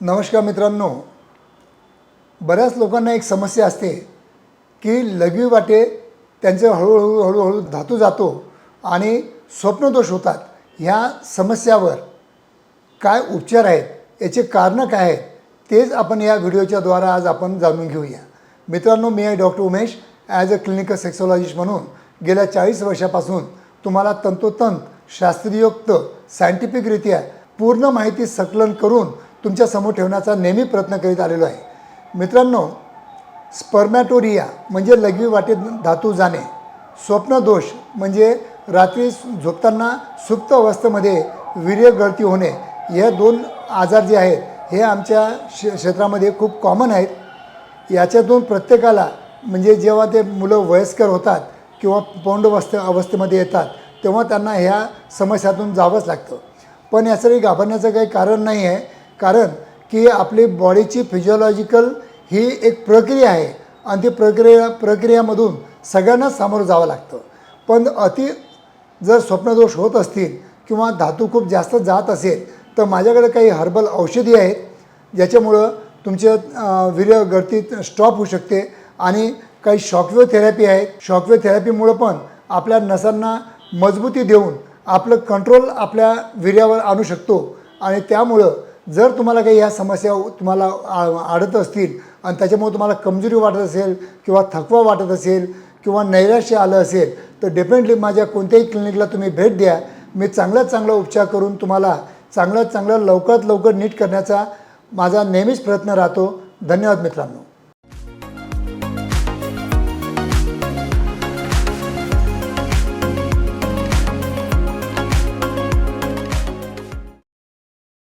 नमस्कार मित्रांनो. बऱ्याच लोकांना एक समस्या असते की लघवी वाटे त्यांचे हळूहळू हळूहळू धातू जातो आणि स्वप्नदोष होतात. ह्या समस्यावर काय उपचार आहेत याचे कारणं काय आहेत तेच आपण या व्हिडिओच्या द्वारा आज आपण जाणून घेऊया. मित्रांनो मी आहे doctor Umesh as a clinical sexologist म्हणून गेल्या चाळीस वर्षापासून तुम्हाला तंतोतंत शास्त्रीयोक्त सायंटिफिकरित्या पूर्ण माहिती संकलन करून तुमच्यासमोर ठेवण्याचा नेहमी प्रयत्न करीत आलेलो आहे. मित्रांनो स्पर्मॅटोरिया म्हणजे लघवी वाटेत धातू जाणे. स्वप्नदोष म्हणजे रात्री झोपताना सुप्त अवस्थेमध्ये वीर्य गळती होणे. हे दोन आजार जे आहेत हे आमच्या श क्षेत्रामध्ये खूप कॉमन आहेत. याच्यातून प्रत्येकाला म्हणजे जेव्हा ते मुलं वयस्कर होतात किंवा पौंडवस्थे अवस्थेमध्ये येतात तेव्हा त्यांना ह्या समस्यातून जावंच लागतं. पण यासाठी घाबरण्याचं काही कारण नाही आहे कारण की आपली बॉडीची फिजिओलॉजिकल ही एक प्रक्रिया आहे. आणि ती प्रक्रिया प्रक्रियामधून सगळ्यांनाच सामोरं जावं लागतं. पण अति जर स्वप्नदोष होत असतील किंवा धातू खूप जास्त जात असेल तर माझ्याकडे काही हर्बल औषधी आहेत ज्याच्यामुळं तुमच्या वीर्य गळतीत स्टॉप होऊ शकते आणि काही शॉकवेव थेरपी आहेत. शॉकवेव थेरपीमुळं पण आपल्या नसांना मजबूती देऊन आपलं कंट्रोल आपल्या वीर्यावर आणू शकतो. आणि त्यामुळं जर तुम्हाला काही ह्या समस्या तुम्हाला आ- असतील आणि त्याच्यामुळे तुम्हाला कमजोरी वाटत असेल किंवा थकवा वाटत असेल किंवा नैराश्य आलं असेल तर डेफिनेटली माझ्या कोणत्याही क्लिनिकला तुम्ही भेट द्या. मी चांगल्यात चांगला उपचार करून तुम्हाला चांगल्यात चांगलं लवकरात लवकर नीट करण्याचा माझा नेहमीच प्रयत्न राहतो. धन्यवाद मित्रांनो.